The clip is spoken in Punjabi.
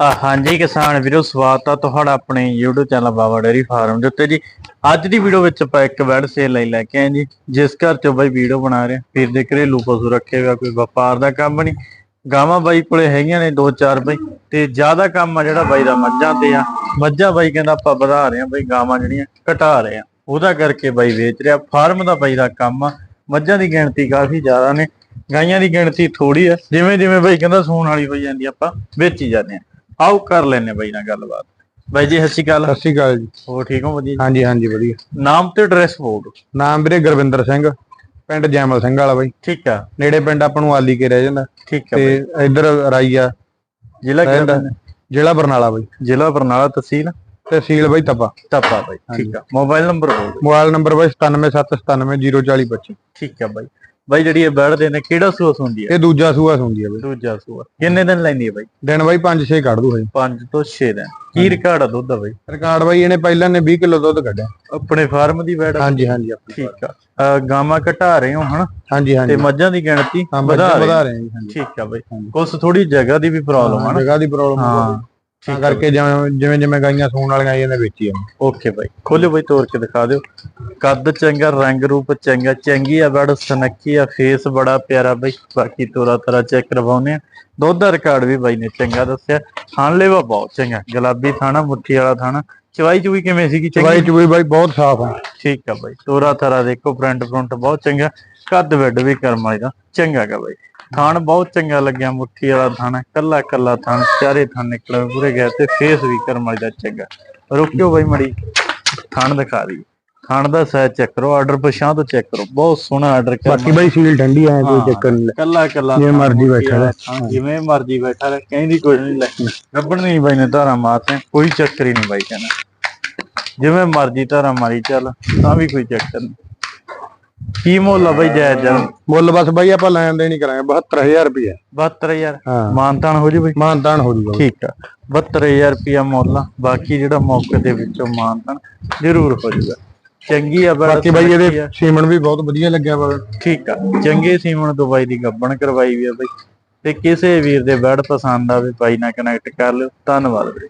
ਆ ਹਾਂਜੀ ਕਿਸਾਨ ਵੀਰੋ ਸਵਾਗਤ ਆ ਤੁਹਾਡਾ ਆਪਣੇ YouTube channel Baba dairy farm ਦੇ ਉੱਤੇ ਜੀ। ਅੱਜ ਦੀ ਵੀਡੀਓ ਵਿੱਚ ਆਪਾਂ ਇੱਕ ਵੈਡ ਸੇਲ ਲਈ ਲੈ ਕੇ ਆਏ ਜੀ ਜਿਸ ਘਰ ਚੋਂ ਬਾਈ ਵੀਡੀਓ ਬਣਾ ਰਹੇ ਆ, ਵੀਰ ਦੇ ਘਰੇਲੂ ਪਸ਼ੂ ਰੱਖੇ ਹੋਇਆ ਕੋਈ ਵਪਾਰ ਦਾ ਕੰਮ ਨਹੀਂ। ਗਾਵਾਂ ਬਾਈ ਕੋਲੇ ਹੈਗੀਆਂ ਨੇ 2-4 ਬਾਈ ਤੇ ਜ਼ਿਆਦਾ ਕੰਮ ਆ ਜਿਹੜਾ ਬਾਈ ਦਾ ਮੱਝਾਂ ਤੇ ਆ। ਮੱਝਾਂ ਬਾਈ ਕਹਿੰਦਾ ਆਪਾਂ ਵਧਾ ਰਹੇ ਆ ਬਾਈ ਗਾਵਾਂ ਜਿਹੜੀਆਂ ਘਟਾ ਰਹੇ ਆ ਉਹਦਾ ਕਰਕੇ ਬਾਈ ਵੇਚ ਰਿਹਾ। ਫਾਰਮ ਦਾ ਬਾਈ ਦਾ ਕੰਮ ਆ। ਮੱਝਾਂ ਦੀ ਗਿਣਤੀ ਕਾਫੀ ਜ਼ਿਆਦਾ ਨੇ। ਗਾਈਆਂ ਦੀ ਗਿਣਤੀ ਥੋੜੀ ਆ। ਜਿਵੇਂ ਜਿਵੇਂ ਬਾਈ ਕਹਿੰਦਾ ਸੂਣ ਵਾਲੀ ਹੋਈ ਜਾਂਦੀ ਆਪਾਂ ਵੇਚੀ ਜਾਂਦੇ ਆ ਆਓ ਕਰ ਲੈਨੇ ਬਾਈ ਨਾਲ ਗੱਲਬਾਤ। ਬਾਈ ਜੀ ਸਤਿ ਸ਼੍ਰੀ ਅਕਾਲ। ਸਤਿ ਸ਼੍ਰੀ ਅਕਾਲ ਜੀ। ਹੋਰ ਠੀਕ ਹੋ ਵਧੀਆ ਹਾਂਜੀ ਹਾਂਜੀ ਵਧੀਆ। ਨਾਮ ਤੇ ਐਡਰੈਸ ਬੋਲ ਨਾਮ ਵੀਰੇ ਗੁਰਵਿੰਦਰ ਸਿੰਘ ਪਿੰਡ ਜੈਮਲ ਸਿੰਘ ਵਾਲਾ ਬਾਈ। ਠੀਕ ਆ। ਨੇੜੇ ਪਿੰਡ ਆਪਾਂ ਨੂੰ ਆਲੀ ਕੇ ਰਹਿ ਜਾਂਦਾ। ਠੀਕ ਆ ਤੇ ਇੱਧਰ ਰਾਈਆ ਜ਼ਿਲ੍ਹਾ ਕਿਹੜਾ? ਜ਼ਿਲ੍ਹਾ ਬਰਨਾਲਾ ਬਾਈ। ਜ਼ਿਲ੍ਹਾ ਬਰਨਾਲਾ ਤਹਿਸੀਲ? ਤਹਿਸੀਲ ਬਾਈ ਤਪਾ। ਟੱਪਾ ਬਾਈ ਠੀਕ ਆ। ਮੋਬਾਈਲ ਨੰਬਰ ਬੋਲ। ਮੋਬਾਈਲ ਨੰਬਰ ਬਾਈ 9779904025 ਠੀਕ ਆ ਬਾਈ। ਬਾਈ ਜਿਹੜੀ ਇਹ ਬੈਠਦੇ ਨੇ ਕਿਹੜਾ ਸੂਆ ਹੁੰਦੀ ਹੈ ਇਹ ਦੂਜਾ ਸੂਆ ਹੁੰਦੀ ਹੈ ਬਾਈ। ਦੂਜਾ ਸੂਆ। ਕਿੰਨੇ ਦਿਨ ਲੈਂਦੀ ਹੈ ਬਾਈ? ਦਿਨ ਬਾਈ 5-6 ਕੱਢ ਦੂ ਹਜੇ 5 ਤੋਂ 6 ਦਿਨ। ਕੀ ਰਿਕਾਰਡ ਆ ਦੁੱਧ ਦਾ ਬਾਈ? ਰਿਕਾਰਡ ਬਾਈ ਇਹਨੇ ਪਹਿਲਾਂ ਨੇ 20 ਕਿਲੋ ਦੁੱਧ ਕੱਢਿਆ। ਆਪਣੇ ਫਾਰਮ ਦੀ ਬੈੜ ਹਾਂਜੀ ਹਾਂਜੀ ਆਪਣੀ। ਠੀਕ ਆ। ਗਾਵਾਂ ਘਟਾ ਰਹੇ ਹੋ ਹਨਾ? ਹਾਂਜੀ ਤੇ ਹਾਂਜੀ ਮੱਝਾਂ ਦੀ ਗਿਣਤੀ ਵਧਾ ਰਹੇ ਹੋ। ਠੀਕ ਆ ਬਾਈ। ਕੁਛ ਥੋੜੀ ਜਗ੍ਹਾ ਦੀ ਵੀ ਪ੍ਰੋਬਲਮ ਆ ਜਗ੍ਹਾ ਦੀ ਪ੍ਰੋਬਲਮ ਹਾਂ। ਤਾਂ ਕਰਕੇ ਜਿਵੇਂ ਜਿਵੇਂ ਜਿਵੇਂ ਗਾਈਆਂ ਸੂਣ ਵਾਲੀਆਂ ਆਈਆਂ ਨੇ ਵੇਚੀ ਆ। ਓਕੇ ਬਾਈ। ਖੋਲਿਓ ਬਾਈ ਤੋੜ ਕੇ ਦਿਖਾ ਦਿਓ। ਕੱਦ ਚੰਗਾ ਰੰਗ ਰੂਪ ਚੰਗਾ ਚੰਗੀ ਆ ਬੜ ਸਨੱਖੀ ਆ ਫੇਸ ਬੜਾ ਪਿਆਰਾ ਬਾਈ। ਬਾਕੀ ਤੋਰਾ ਤਰਾ ਚੈੱਕ ਕਰਵਾਉਨੇ ਆ। ਦੁੱਧ ਦਾ ਰਿਕਾਰਡ ਵੀ ਬਾਈ ਨੇ ਚੰਗਾ ਦੱਸਿਆ। ਥਾਣ ਲੈਵਾ ਬਹੁਤ ਚੰਗਾ ਗੁਲਾਬੀ ਥਾਣਾ ਮੁੱਠੀ ਵਾਲਾ ਥਾਣਾ ਚਵਾਈ ਚੂਈ ਕਿਵੇਂ ਸੀਗੀ? ਚਵਾਈ ਚੁਈ ਬਾਈ ਬਹੁਤ ਸਾਫ਼ ਆ। ਠੀਕ ਆ ਬਾਈ। ਤੋਰਾ ਤਰਾ ਦੇਖੋ ਫਰੰਟ ਫਰੰਟ ਬਹੁਤ ਚੰਗਾ। ਕੱਦ ਵੱਡ ਵੀ ਕਰਮ ਵਾਲੀ ਦਾ ਚੰਗਾ ਗਾ ਬਾਈ। ਥਾਣ ਬਹੁਤ ਚੰਗਾ ਲੱਗਿਆ ਮੁੱਠੀ ਵਾਲਾ ਥਾਣਾ ਕੱਲਾ ਕੱਲਾ ਥਾਣ ਚਾਰੇ ਥਾਣ ਨਿਕਲੇ ਪੂਰੇ ਗਏ ਤੇ ਫੇਸ ਵੀ ਕਰਮ ਵਾਲੀ ਦਾ ਚੰਗਾ। ਰੁਕਿਓ ਬਾਈ ਮੜੀ ਥਾਣ ਦਿਖਾ ਦੀ ਥਾਣ ਦਾ ਸਾਈਜ਼ ਚੈੱਕ ਕਰੋ ਆਰਡਰ ਪਛਾਂ ਤੋਂ ਚੈੱਕ ਕਰੋ ਬਹੁਤ ਸੋਹਣਾ ਆਰਡਰ ਬਾਕੀ ਬਾਈ ਸੀਲ ਠੰਡੀ ਆ ਕੋਈ ਚੱਕਰ ਨਹੀਂ। ਕੱਲਾ ਕੱਲਾ ਜਿਵੇਂ ਮਰਜ਼ੀ ਬੈਠਾ ਰਹਿ। ਜਿਵੇਂ ਮਰਜ਼ੀ ਬੈਠਾ ਰਹੇ ਕਹਿੰਦੀ ਕੋਈ ਨਹੀਂ ਲੈ। ਗੱਬੜ ਨਹੀਂ ਬਾਈ ਨੇ ਧਾਰਾ ਮਾਰਤੇ ਕੋਈ ਚੱਕਰ ਹੀ ਨਹੀਂ ਬਾਈ ਕਹਿੰਦਾ। ਜਿਵੇਂ ਮਰਜ਼ੀ ਧਾਰਾ ਮਾਰੀ ਚੱਲ ਤਾਂ ਵੀ ਕੋਈ ਚੱਕਰ ਨਹੀਂ। ਕੀ ਮੁੱਲ ਆ ਬਾਈ ਜਾਇਜ਼ ਜਾਨ ਮੁੱਲ ਬਸ ਬਾਈ ਆਪਾਂ ਲੈਣ ਦੇ ਨਹੀਂ ਕਰਾਂਗੇ 72000 ਰੁਪਏ 72000 ਹਾਂ। ਮਾਨਤਾਨ ਹੋ ਜੂ ਬਈ? ਮਾਨਤਾਨ ਹੋ ਜੂਗਾ ਠੀਕ ਆ। 72000 ਰੁਪਿਆ ਮੁੱਲ ਆ। ਬਾਕੀ ਜਿਹੜਾ ਮੌਕੇ ਦੇ ਵਿੱਚੋਂ ਮਾਨਤਾਨ ਜ਼ਰੂਰ ਹੋ ਜੂਗਾ। ਚੰਗੀ ਆ ਬਾਕੀ ਬਾਈ ਇਹਦੇ ਸੀਮਨ ਵੀ ਬਹੁਤ ਵਧੀਆ ਲੱਗਿਆ ਵਾ। ਠੀਕ ਆ। ਚੰਗੇ ਸੀਮਣ ਤੋਂ ਬਾਈ ਦੀ ਗੱਬਣ ਕਰਵਾਈ ਵੀ ਆ ਬਾਈ। ਤੇ ਕਿਸੇ ਵੀਰ ਦੇ ਬੈਡ ਪਸੰਦ ਆਵੇ ਬਾਈ ਨਾਲ ਕਨੈਕਟ ਕਰ ਲਿਓ। ਧੰਨਵਾਦ ਵੀਰੇ